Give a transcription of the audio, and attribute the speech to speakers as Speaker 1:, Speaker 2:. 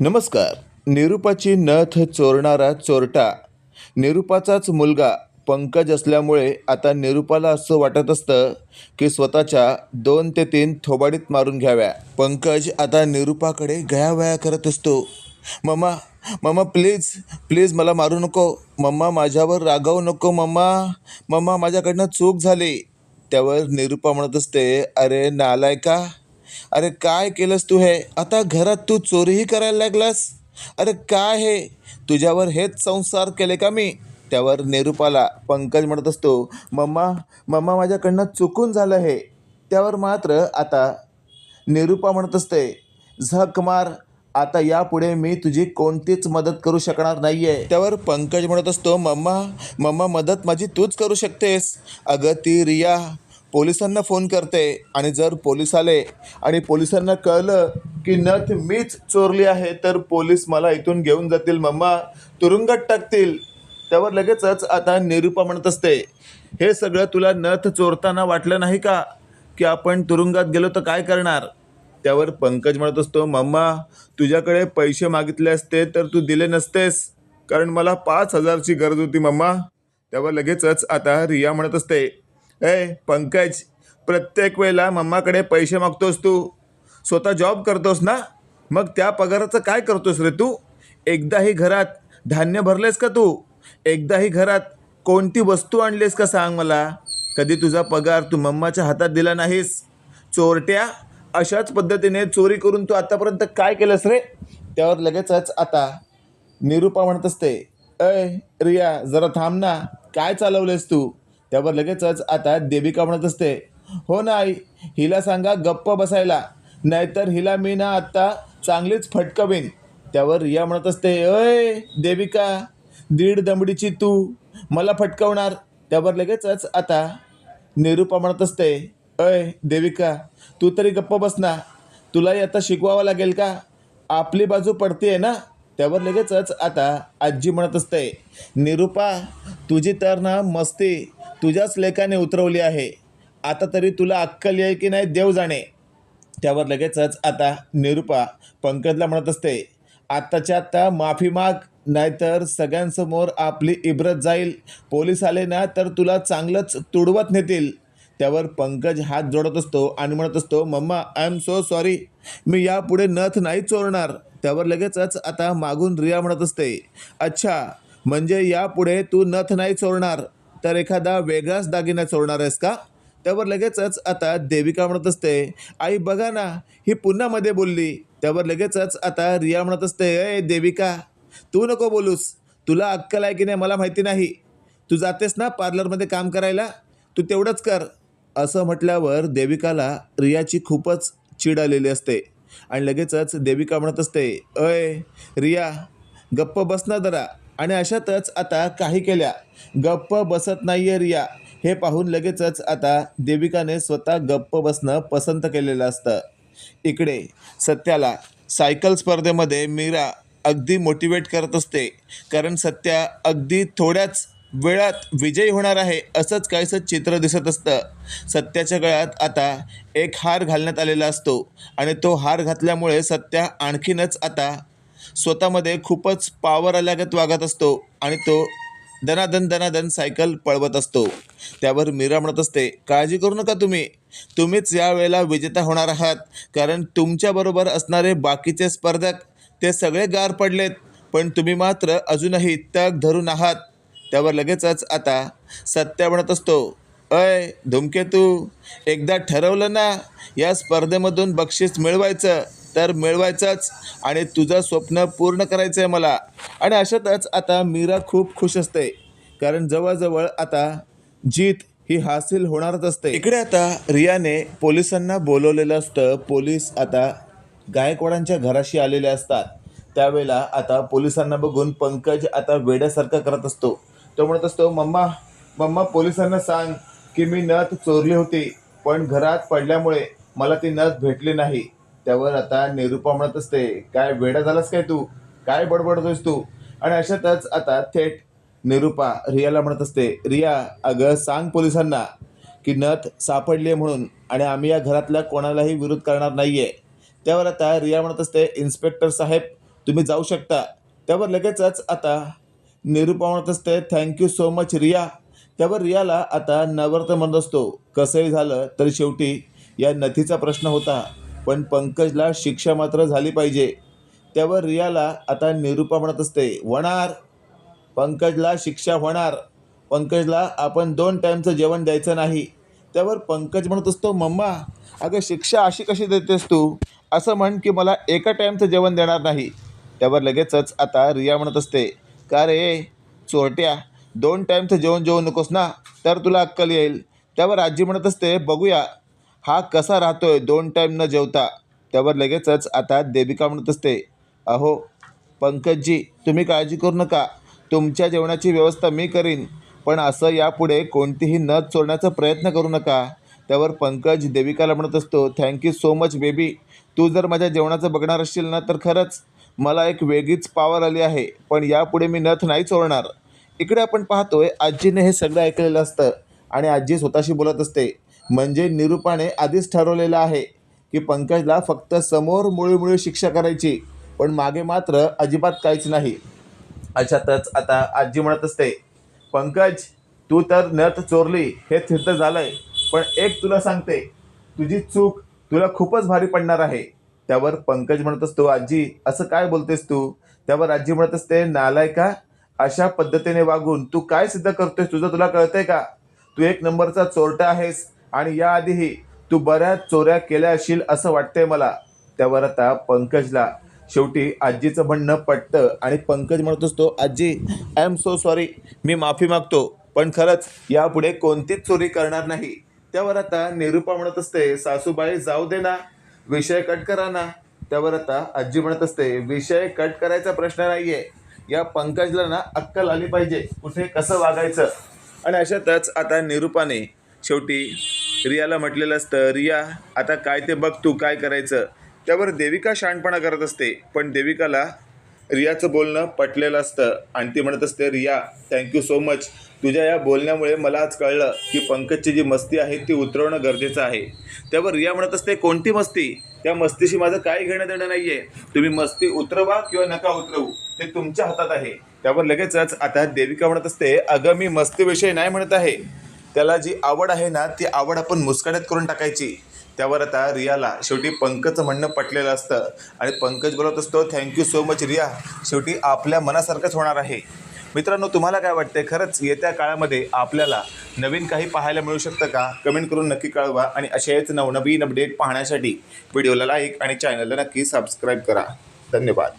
Speaker 1: नमस्कार. निरुपाची नथ चोरणारा चोरटा. निरुपाचाच मुलगा पंकज असल्यामुळे आता निरुपाला असं वाटत असतं की स्वतःच्या दोन ते तीन थोबाडीत मारून घ्याव्या. पंकज आता निरुपाकडे गयावया करत असतो. मम्मा मम्मा प्लीज प्लीज मला मारू नको. मम्मा माझ्यावर रागावू नको मम्मा. मम्मा माझ्याकडनं चूक झाली. त्यावर निरुपा म्हणत असते अरे नालायका अरे काय केलंस तू हे? आता घरात तू चोरीही करायला लागलास? अरे काय हे? तुझ्यावर हेच संसार केले का मी? त्यावर नेरूपाला पंकज म्हणत असतो मम्मा मम्मा माझ्याकडनं चुकून झालं हे. त्यावर मात्र आता निरुपा म्हणत असते झक मार आता यापुढे मी तुझी कोणतीच मदत करू शकणार नाही आहे त्यावर पंकज म्हणत असतो मम्मा मम्मा मदत माझी तूच करू शकतेस. अगं ती रिया पोलिसांना फोन करते आणि जर पोलीस आले आणि पोलिसांना कळलं की नथ मीच चोरली आहे तर पोलीस मला इथून घेऊन जातील. मम्मा तुरुंगात टाकतील. त्यावर लगेचच आता निरुपा म्हणत असते हे सगळं तुला नथ चोरताना वाटलं नाही का की आपण तुरुंगात गेलो तर काय करणार? त्यावर पंकज म्हणत असतो मम्मा तुझ्याकडे पैसे मागितले असते तर तू दिले नसतेस कारण मला पाच हजारची गरज होती मम्मा. त्यावर लगेचच आता रिया म्हणत असते ए पंकज प्रत्येक वेळेला मम्माकडे पैसे मागतोस तू. स्वतः जॉब करतोस ना? मग त्या पगाराचं काय करतोस रे तू? एकदाही घरात धान्य भरलेस का तू? एकदाही घरात कोणती वस्तू आणलीस का सांग मला? कधी तुझा पगार तू मम्माच्या हातात दिला नाहीस? चोरट्या अशाच पद्धतीने चोरी करून तू आतापर्यंत काय केलंस रे? त्यावर लगेचच आता. निरुपा म्हणत असते अय रिया जरा थांब ना. काय चालवलेस तू? त्यावर लगेचच आता देविका म्हणत असते हो ना आई हिला सांगा गप्प बसायला. नाहीतर हिला मी ना आत्ता चांगलीच फटकवीन. त्यावर रिया म्हणत असते अय देविका दीड दमडीची तू मला फटकवणार. त्यावर लगेचच आता निरुपा म्हणत असते अय देविका तू तरी गप्प बस ना. तुलाही आता शिकवावं लागेल का? आपली बाजू पडतीये ना? त्यावर लगेचच आता आजी म्हणत असते निरुपा तुझी तर ना मस्ती तुझ्याच लेखाने उतरवली आहे. आता तरी तुला अक्कल येईल की नाही देव जाणे. त्यावर लगेचच आता निरुपा पंकजला म्हणत असते आत्ताच्या आत्ता माफी माग नाहीतर सगळ्यांसमोर आपली इब्रत जाईल. पोलीस आले ना तर तुला चांगलंच तुडवत नेतील. त्यावर पंकज हात जोडत असतो आणि म्हणत असतो mama I am so sorry मी यापुढे नथ नाही चोरणार. त्यावर लगेचच आता मागून रिया म्हणत असते अच्छा म्हणजे यापुढे तू नथ नाही चोरणार. तर एखादा वेगळाच दागिना चोरणार आहेस का? त्यावर लगेचच आता देविका म्हणत असते आई बघा ना ही पुन्हा मध्ये बोलली. त्यावर लगेचच आता रिया म्हणत असते ए देविका तू नको बोलूस. तुला अक्कल आहे की नाही मला माहिती नाही. तू जातेस ना पार्लरमध्ये काम करायला? तू तेवढंच कर. असं म्हटल्यावर देविकाला रियाची खूपच चीड आलेली असते. आणि लगेचच देविका म्हणत असते अय रिया गप्प बस ना जरा. आणि अशातच आता काही केल्या. गप्प बसत नाहीये रिया. हे पाहून लगेचच आता देविकाने स्वतः गप्प बसणं पसंत केलेलं असतं. इकडे सत्याला सायकल स्पर्धेमध्ये मीरा अगदी मोटिवेट करत असते. कारण सत्या अगदी थोड्याच वेळात विजयी होणार आहे असंच काहीसं चित्र दिसत असतं. सत्याच्या गळ्यात आता एक हार घालण्यात आलेला असतो. आणि तो हार घातल्यामुळे सत्या आणखीनच आता स्वतःमध्ये खूपच पॉवर आल्यागत वागत असतो आणि तो दनादन दनादन सायकल पळवत असतो. त्यावर मीरा म्हणत असते काळजी करू नका तुम्ही. तुम्हीच या वेळेला विजेता होणार आहात. कारण तुमच्याबरोबर असणारे बाकीचे स्पर्धक ते सगळे गार पडलेत. पण तुम्ही मात्र अजूनही तग धरून आहात. त्यावर लगेचच आता सत्या म्हणत असतो अय धुमकेतू एकदा ठरवलं ना या स्पर्धेमधून बक्षीस मिळवायचं. तर मिळवायचंच आणि तुझं स्वप्न पूर्ण करायचं आहे मला. आणि अशातच आता मीरा खूप खुश असते. कारण जवळजवळ आता जीत ही हासिल होणारच असते. इकडे आता रियाने पोलिसांना बोलवलेलं असतं. पोलीस आता गायकवाडांच्या घराशी आलेले असतात. त्यावेळेला आता पोलिसांना बघून पंकज आता वेड्यासारखं करत असतो. तो म्हणत असतो मम्मा मम्मा पोलिसांना सांग की मी नथ चोरली होती. पण घरात पडल्यामुळे मला ती नथ भेटली नाही. त्यावर आता निरुपा म्हणत असते काय वेडा झालास काय तू? काय बडबडतोयस तू? आणि अशातच आता थेट निरुपा रियाला म्हणत असते रिया अगं सांग पोलिसांना की नथ सापडली आहे म्हणून आणि आम्ही या घरातल्या कोणालाही विरोध करणार नाहीये. त्यावर आता रिया म्हणत असते इन्स्पेक्टर साहेब तुम्ही जाऊ शकता. त्यावर लगेचच आता निरुपा म्हणत असते थँक्यू सो मच रिया. त्यावर रियाला आता नवर्त म्हणत असतो कसंही झालं तरी शेवटी या नथीचा प्रश्न होता. पण पंकजला शिक्षा मात्र झाली पाहिजे. त्यावर रियाला आता निरुपा म्हणत असते होणार. पंकजला शिक्षा होणार. पंकजला आपण दोन टाईमचं जेवण द्यायचं नाही. त्यावर पंकज म्हणत असतो मम्मा अगं शिक्षा अशी कशी देतेस तू? असं म्हण की मला एका टाईमचं जेवण देणार नाही. त्यावर लगेचच आता रिया म्हणत असते का रे? चोरट्या दोन टाईमचं जेवण जेवू नकोस ना तर तुला अक्कल येईल. त्यावर आजी म्हणत असते बघूया. हा कसा राहतोय? दोन टाईम न जेवता. त्यावर लगेचच आता देविका म्हणत असते अहो पंकजजी तुम्ही काळजी करू नका. तुमच्या जेवणाची व्यवस्था मी करीन पण असं यापुढे कोणतीही नथ चोरण्याचा प्रयत्न करू नका. त्यावर पंकज देविकाला म्हणत असतो thank you so much baby तू जर माझ्या जेवणाचं बघणार असशील ना तर खरंच मला एक वेगळीच पावर आली आहे पण यापुढे मी नथ नाही चोरणार. इकडे आपण पाहतोय आजीने हे सगळं ऐकलेलं असतं आणि आजी स्वतःशी बोलत असते म्हणजे निरूपाने आधीच ठरवलेलं आहे की पंकजला फक्त समोर मुळीमुळी शिक्षा करायची पण मागे मात्र अजिबात काहीच नाही. अशातच आता आजी म्हणत असते पंकज तू तर नथ चोरली हे सिद्ध झालंय पण एक तुला सांगते तुझी चूक तुला खूपच भारी पडणार आहे. त्यावर पंकज म्हणत असतो आजी असं काय बोलतेस तू? त्यावर आजी म्हणत असते नालायका अशा पद्धतीने वागून तू काय सिद्ध करतोय तुझं तुला कळतंय का? तू एक नंबरचा चोरटा आहेस आणि याआधीही तू बऱ्याच चोऱ्या केल्या असशील असं वाटतंय मला. त्यावर आता पंकजला शेवटी आजीचं म्हणणं पटतं आणि पंकज म्हणत असतो आजी आय एम सो सॉरी मी माफी मागतो पण खरंच यापुढे कोणतीच चोरी करणार नाही. त्यावर आता निरूपा म्हणत असते सासूबाई जाऊ दे ना. विषय कट करा ना. त्यावर आता आजी म्हणत असते विषय कट करायचा प्रश्न नाहीये. या पंकजला ना अक्कल आली पाहिजे कुठे कसं वागायचं? आणि अशातच आता निरूपाने शेवटी रियाला म्हटलेलं असतं रिया आता काय ते बघ तू काय करायचं. त्यावर देविका शहाणपणा करत असते पण देविकाला रियाचं बोलणं पटलेलं असतं आणि ती म्हणत असते रिया थँक्यू सो मच तुझ्या या बोलण्यामुळे मला आज कळलं की पंकजची जी मस्ती आहे ती उतरवणं गरजेचं आहे. त्यावर रिया म्हणत असते कोणती मस्ती? त्या मस्तीशी माझं काही घेणं देणं नाही आहे तुम्ही मस्ती उतरवा किंवा नका उतरवू ते तुमच्या हातात आहे. त्यावर लगेचच आता देविका म्हणत असते अगं मी मस्तीविषयी नाही म्हणत आहे. त्याला जी आवड आहे ना ती आवड आपण मुस्काड्यात करून टाकायची. त्यावर आता रियाला शेवटी पंकजचं म्हणणं पटलेलं असतं. आणि पंकज बोलत असतो थँक्यू सो मच रिया. शेवटी आपल्या मनासारखंच होणार आहे. मित्रांनो तुम्हाला काय वाटते खरंच येत्या काळामध्ये आपल्याला नवीन काही पाहायला मिळू शकतं का? कमेंट करून नक्की कळवा आणि असेच नवनवीन अपडेट पाहण्यासाठी व्हिडिओला लाईक आणि चॅनलला नक्की सबस्क्राईब करा. धन्यवाद.